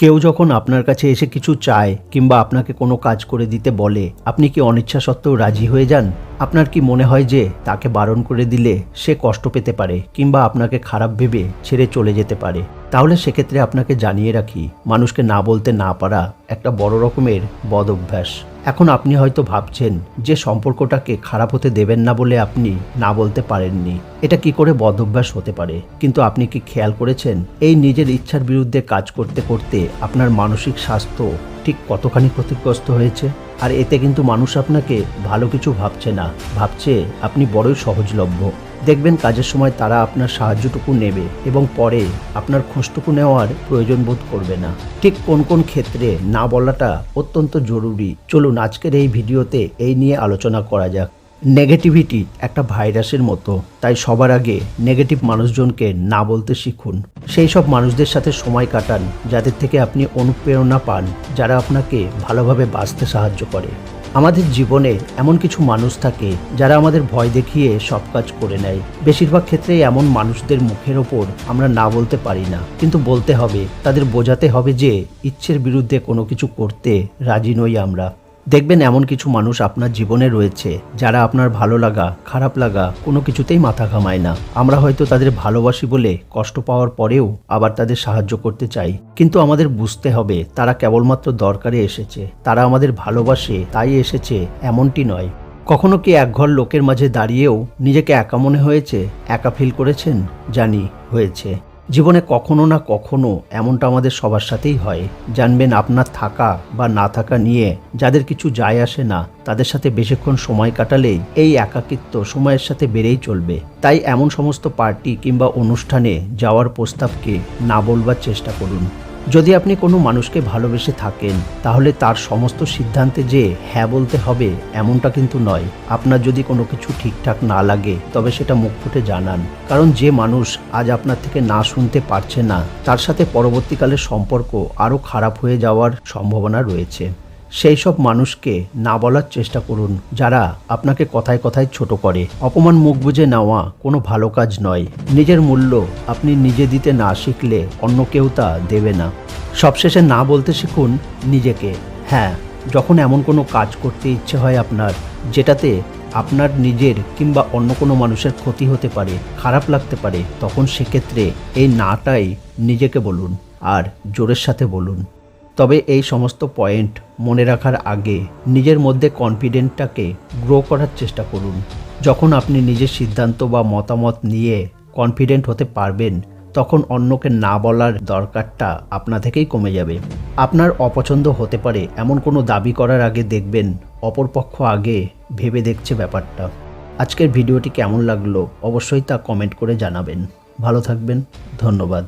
কেউ যখন আপনার কাছে এসে কিছু চায় কিংবা আপনাকে কোনো কাজ করে দিতে বলে, আপনি কি অনিচ্ছা সত্ত্বেও রাজি হয়ে যান? আপনার কি মনে হয় যে তাকে বারণ করে দিলে সে কষ্ট পেতে পারে কিংবা আপনাকে খারাপ ভেবে ছেড়ে চলে যেতে পারে? তাহলে সেক্ষেত্রে আপনাকে জানিয়ে রাখি, মানুষকে না বলতে না পারা একটা বড় রকমের বদ অভ্যাস। এখন আপনি হয়তো ভাবছেন যে সম্পর্কটাকে খারাপ হতে দেবেন না বলে আপনি না বলতে পারেননি। এটা কি করে বদভ্যাস হতে পারে? কিন্তু আপনি কি খেয়াল করেছেন? এই নিজের ইচ্ছার বিরুদ্ধে কাজ করতে করতে আপনার মানসিক স্বাস্থ্য ঠিক কতখানি ক্ষতিগ্রস্ত হয়েছে? আর এতে কিন্তু মানুষ আপনাকে ভালো কিছু ভাবছে না। ভাবছে আপনি বড়ই সহজলভ্য। দেখবেন কাজের সময় তারা আপনার সাহায্যটুকু নেবে এবং পরে আপনার খোঁজটুকু নেওয়ার প্রয়োজন বোধ করবে না। ঠিক কোন কোন ক্ষেত্রে না বলাটা অত্যন্ত জরুরি। চলুন আজকের এই ভিডিওতে এই নিয়ে আলোচনা করা যাক। নেগেটিভিটি একটা ভাইরাসের মতো। তাই সবার আগে নেগেটিভ মানুষজনকে না বলতে শিখুন। সেই সব মানুষদের সাথে সময় কাটান, যাদের থেকে আপনি অনুপ্রেরণা পান, যারা আপনাকে ভালোভাবে বাঁচতে সাহায্য করে। আমাদের জীবনে এমন কিছু মানুষ থাকে, যারা আমাদের ভয় দেখিয়ে সব কাজ করে নেয়। বেশিরভাগ ক্ষেত্রেই এমন মানুষদের মুখের ওপর আমরা না বলতে পারি না। কিন্তু বলতে হবে, তাদের বোঝাতে হবে যে, ইচ্ছের বিরুদ্ধে কোনো কিছু করতে রাজি নই আমরা। দেখবেন এমন কিছু মানুষ আপনার জীবনে রয়েছে যারা আপনার ভালো লাগা, খারাপ লাগা কোনো কিছুতেই মাথা ঘামায় না। আমরা হয়তো তাদের ভালোবাসি বলে কষ্ট পাওয়ার পরেও আবার তাদের সাহায্য করতে চাই। কিন্তু আমাদের বুঝতে হবে, তারা কেবলমাত্র দরকারে এসেছে। তারা আমাদের ভালোবাসে, তাই এসেছে, এমনটি নয়। কখনো কি একঘর লোকের মাঝে দাঁড়িয়েও নিজেকে একা মনে হয়েছে, একা ফিল করেছেন? জানি, হয়েছে। জীবনে কখনো না কখনো এমনটা আমাদের সবার সাথেই হয়। জানবেন আপনার থাকা বা না থাকা নিয়ে যাদের কিছু যায় আসে না, তাদের সাথে বেশিক্ষণ সময় কাটালেই এই একাকিত্ব সময়ের সাথে বেড়েই চলবে। তাই এমন সমস্ত পার্টি কিংবা অনুষ্ঠানে যাওয়ার প্রস্তাবকে না বলবার চেষ্টা করুন। যদি আপনি কোনো মানুষকে ভালোবেসে থাকেন, তাহলে তার সমস্ত সিদ্ধান্তে যে হ্যাঁ বলতে হবে, এমনটা কিন্তু নয়। আপনার যদি কোনো কিছু ঠিকঠাক না লাগে, তবে সেটা মুখ ফুটে জানান। কারণ যে মানুষ আজ আপনার থেকে না শুনতে পারছে না, তার সাথে পরবর্তীকালে সম্পর্ক আরও খারাপ হয়ে যাওয়ার সম্ভাবনা রয়েছে। সেই সব মানুষকে না বলার চেষ্টা করুন, যারা আপনাকে কথায় কথায় ছোট করে। অপমান মুখ বুঝে নেওয়া কোনো ভালো কাজ নয়। নিজের মূল্য আপনি নিজে দিতে না শিখলে অন্য কেউ তা দেবে না। সবশেষে না বলতে শিখুন নিজেকে। হ্যাঁ যখন এমন কোনো কাজ করতে ইচ্ছে হয় আপনার, যেটাতে আপনার নিজের কিংবা অন্য কোনো মানুষের ক্ষতি হতে পারে, খারাপ লাগতে পারে, তখন সেক্ষেত্রে এই নাটাই নিজেকে বলুন আর জোরের সাথে বলুন। তবে এই সমস্ত পয়েন্ট মনে রাখার আগে নিজের মধ্যে কনফিডেন্টটাকে গ্রো করার চেষ্টা করুন। যখন আপনি নিজের সিদ্ধান্ত বা মতামত নিয়ে কনফিডেন্ট হতে পারবেন, তখন অন্যকে না বলার দরকারটা আপনা থেকেই কমে যাবে। আপনার অপছন্দ হতে পারে এমন কোনো দাবি করার আগে দেখবেন অপরপক্ষ আগে ভেবে দেখছে ব্যাপারটা। আজকের ভিডিওটি কেমন লাগল অবশ্যই তা কমেন্ট করে জানাবেন। ভালো থাকবেন, ধন্যবাদ।